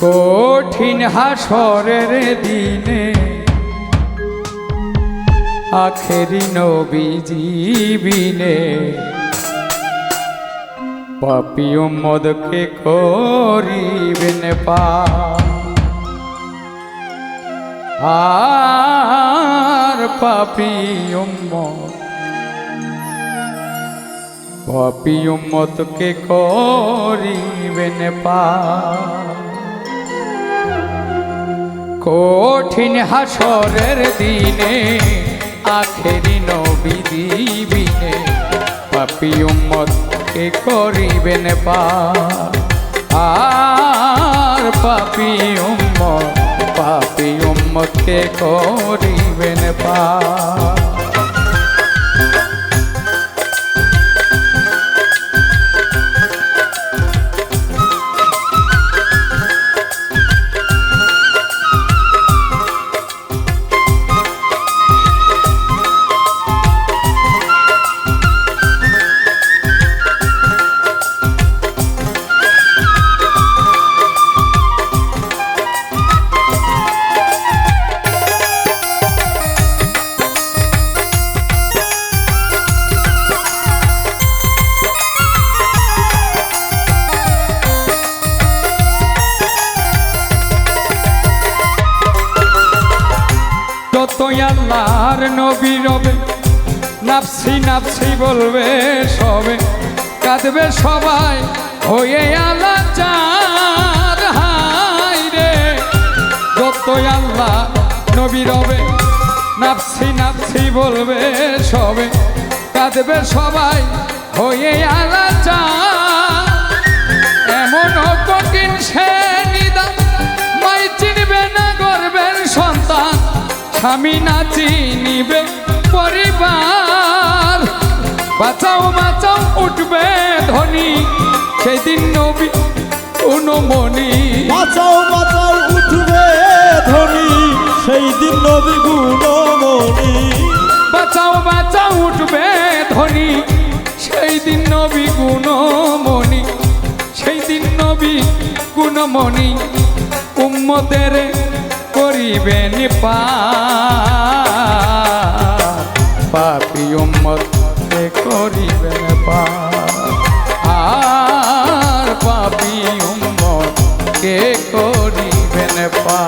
কঠিন হাসরের দিনে। আখেরি নবী জীবিনে পাপি উম্মদকে করিবেন পা। আর পাপি উম্মদ পাপি উম্মতকে করিবেন পা। কঠিন হাসরের দিনে, আখেরি নবী দিবিনে, পাপি উম্মতকে করিবেন পা আর পাপি উম্মত পাপি উম্মত কে করিবেন পা নাপসি নাপসি বলবে সবে। কাঁদবে সবাই, হয়ে আলাচার হাই রে। যতই আল্লাহ নবী রবে নাপসি নাপসি বলবে সবে। কাঁদবে সবাই, হয়ে আলাচার এমন কঠিন সে নিদান, মাই চিনবে না, গর্বের সন্তান। স্বামী না চিনিবে পরিবার। বাঁচাও বাঁচাও উঠবে ধনী সেদিন নবী অনুমণি বাঁচাও বাঁচাও উঠবে ধনী সেই দিন নবী গুণমণি। বাঁচাও বাঁচাও উঠবে ধনী সেই দিন নবী গুণমণি। সেই দিন নবী গুণমণি। উম্মতের করিবেন পা উম্মত করিবেন পা। আর পাপি উম্মত কে করিবেন পা।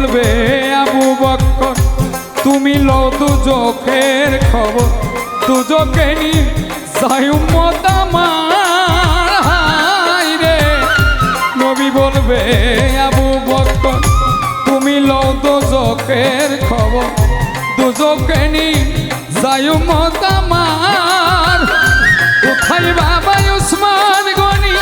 বলবে আবু বক্কর, তুমি লো দুজকের খবর। দুজকে নি রে। নবী বলবে আবু বক্কর, তুমি লো দুজকের খবর। দুজকে নি সায়ুম্মত আমার। কোথায় বাবা উসমান গনি?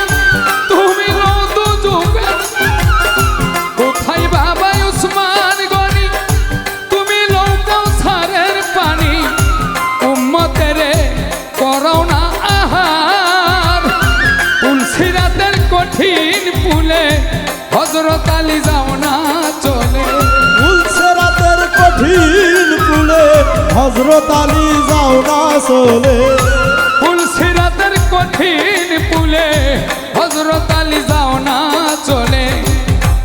হজরত যাও না চলে। রাতের কঠিন পুলে হজরত আলী যাও না চলে। রাতের কঠিন পুলে হজরত আলী যাও না চলে।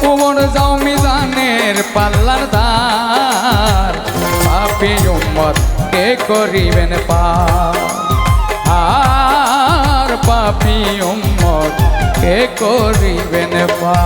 কোমর যাও মিজানের পাল্লার দার পাপি উম্মত কে করিবেন পা আর পাপি উম্মত কে করিবেন পা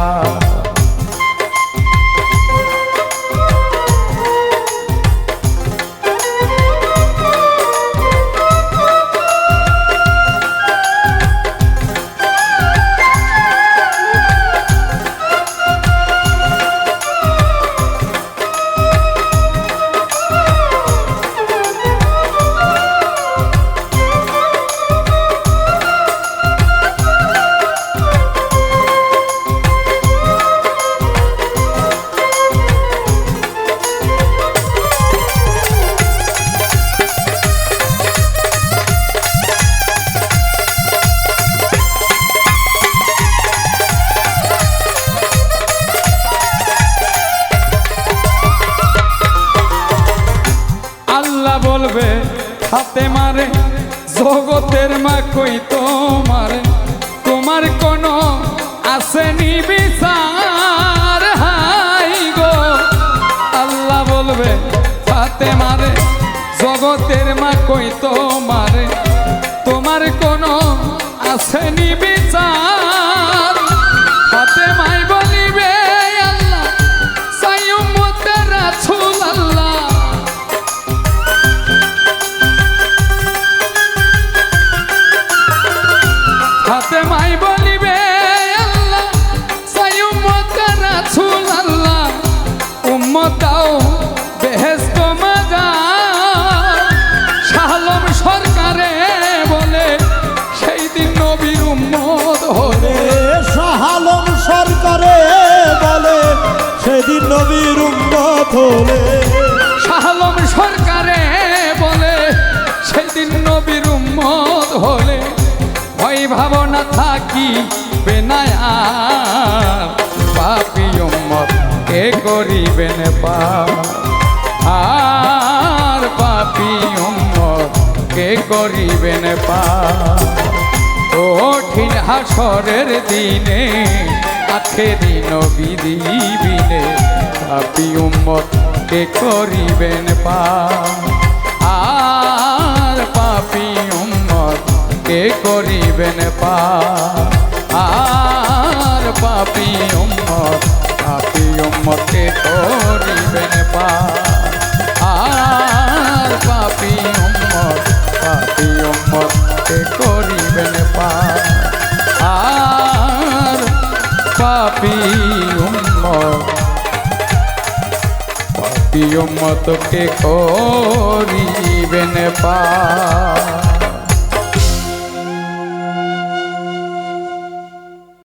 হাতে মারে, জগতের মা কই তোমার? তোমার কোনো আসেনি বিচার, হাই গো। আল্লাহ বলবে, হাতে মারে, জগতের মা কই তোমার? তোমার কোনো আসেনি বিচার সেদিন নবীর উম্মত হলে। শাহলম সরকারে বলে সেই দিন নবীর উম্মত হলে। ভয় ভাবনা থাকি বেনায়া পাপি উম্মত কে করিবেন পা আর পাপি উম্মত কে করিবেন পা কঠিন হাসরের দিনে আখে দিন দিবিনে পাপি উম্মত কে করিবেন পা। আর পাপি উম্মত কে করিবেন পা। আর পাপি পাপি উম্মত। পাপি উম্মত কে করিবেন পা